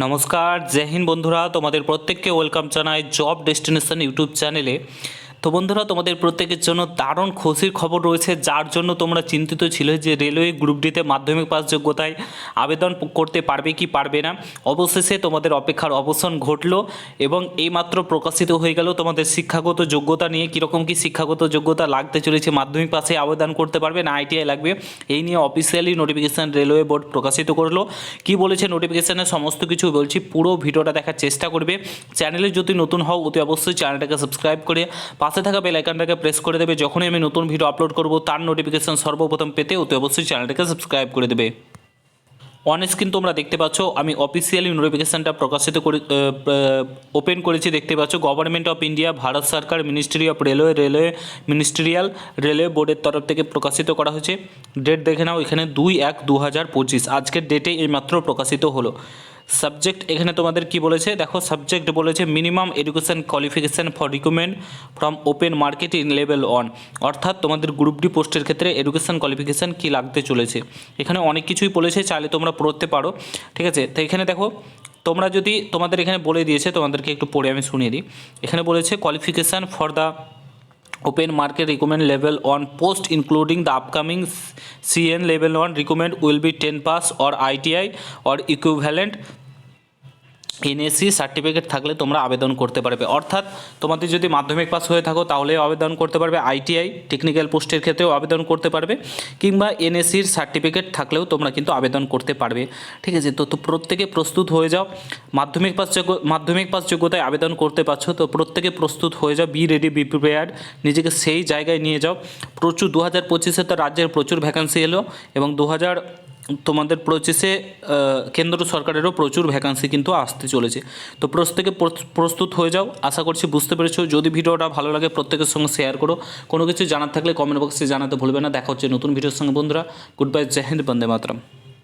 নমস্কার জয় বন্ধুরা। তোমাদের প্রত্যেককে ওয়েলকাম জানাই জব ডেস্টিনেশন ইউটিউব চ্যানেলে। তো বন্ধুরা, তোমাদের প্রত্যেকের জন্য দারুণ খুশির খবর রয়েছে, যার জন্য তোমরা চিন্তিত ছিল যে রেলওয়ে গ্রুপ ডিতে মাধ্যমিক পাস যোগ্যতায় আবেদন করতে পারবে কি পারবে না। অবশেষে তোমাদের অপেক্ষার অবসান ঘটলো এবং এইমাত্র প্রকাশিত হয়ে গেল তোমাদের শিক্ষাগত যোগ্যতা নিয়ে। কীরকম কি শিক্ষাগত যোগ্যতা লাগতে চলেছে, মাধ্যমিক পাশে আবেদন করতে পারবে না, আইটিআই লাগবে। এই নিয়ে অফিসিয়ালি নোটিফিকেশান রেলওয়ে বোর্ড প্রকাশিত করল। কি বলেছে নোটিফিকেশানে সমস্ত কিছু বলছি, পুরো ভিডিওটা দেখার চেষ্টা করবে। চ্যানেলে যদি নতুন হও, অতি অবশ্যই চ্যানেলটাকে সাবস্ক্রাইব করে, পাশে থাকা বেল আইকনটাকে প্রেস করে দেবে। যখনই আমি নতুন ভিডিও আপলোড করব, তার নোটিফিকেশান সর্বপ্রথম পেতে অতি অবশ্যই চ্যানেলটাকে সাবস্ক্রাইব করে দেবে। অন স্ক্রিন তোমরা দেখতে পাচ্ছ, আমি অফিসিয়ালি নোটিফিকেশানটা প্রকাশিত করে ওপেন করেছি। দেখতে পাচ্ছ government of India Bharat Sarkar ministry of railway railway ministerial railway বোর্ডের তরফ থেকে প্রকাশিত করা হয়েছে। ডেট দেখে নাও, এখানে দুই এক দু হাজার পঁচিশ। আজকের ডেটে এইমাত্র প্রকাশিত হলো। সাবজেক্ট এখানে তোমাদের কি বলেছে? দেখো, সাবজেক্ট বলেছে minimum education qualification for recommend from open market in level one অর্থাৎ তোমাদের গ্রুপ ডি পোস্টের ক্ষেত্রে এডুকেশন কোয়ালিফিকেশান কি লাগতে চলেছে? এখানে অনেক কিছুই বলেছে, চাইলে তোমরা পড়তে পারো। ঠিক আছে? তো এখানে দেখো, তোমরা যদি তোমাদের এখানে বলে দিয়েছে, তোমাদেরকে একটু পড়ে আমি শুনিয়ে দিই। এখানে বলেছে qualification for the open market recommend level 1 post including the upcoming cn level 1 recommend will be 10 pass or iti or equivalent NSC certificate থাকলে তোমরা আবেদন করতে পারবে। অর্থাৎ তোমাদের যদি মাধ্যমিক পাস হয়ে থাকো, তাহলেও আবেদন করতে পারবে। আইটিআই টেকনিক্যাল পোস্টের ক্ষেত্রেও আবেদন করতে পারবে। কিংবা এনএসসির সার্টিফিকেট থাকলেও তোমরা কিন্তু আবেদন করতে পারবে। ঠিক আছে? তো তো প্রত্যেকে প্রস্তুত হয়ে যাও। মাধ্যমিক পাস মাধ্যমিক পাস যোগ্যতায় আবেদন করতে পারছ, তো প্রত্যেকে প্রস্তুত হয়ে যাও। বি রেডি বি প্রিপেয়ার্ড নিজেকে সেই জায়গায় নিয়ে যাও। প্রচুর দু হাজার পঁচিশে তো রাজ্যের প্রচুর ভ্যাকান্সি এলো এবং দু হাজার তোমাদের প্রচেসে কেন্দ্র সরকারেরও প্রচুর ভ্যাকান্সি কিন্তু আসতে চলেছে। তো প্রত্যেকে প্রস্তুত হয়ে যাও। আশা করছি বুঝতে পেরেছ। যদি ভিডিওটা ভালো লাগে, প্রত্যেকের সঙ্গে শেয়ার করো। কোনো কিছু জানার থাকলে কমেন্ট বক্সে জানাতে ভুলবে না। দেখা হচ্ছে নতুন ভিডিওর সঙ্গে, বন্ধুরা। গুড বাই জয় হিন্দ বন্দে মাতরম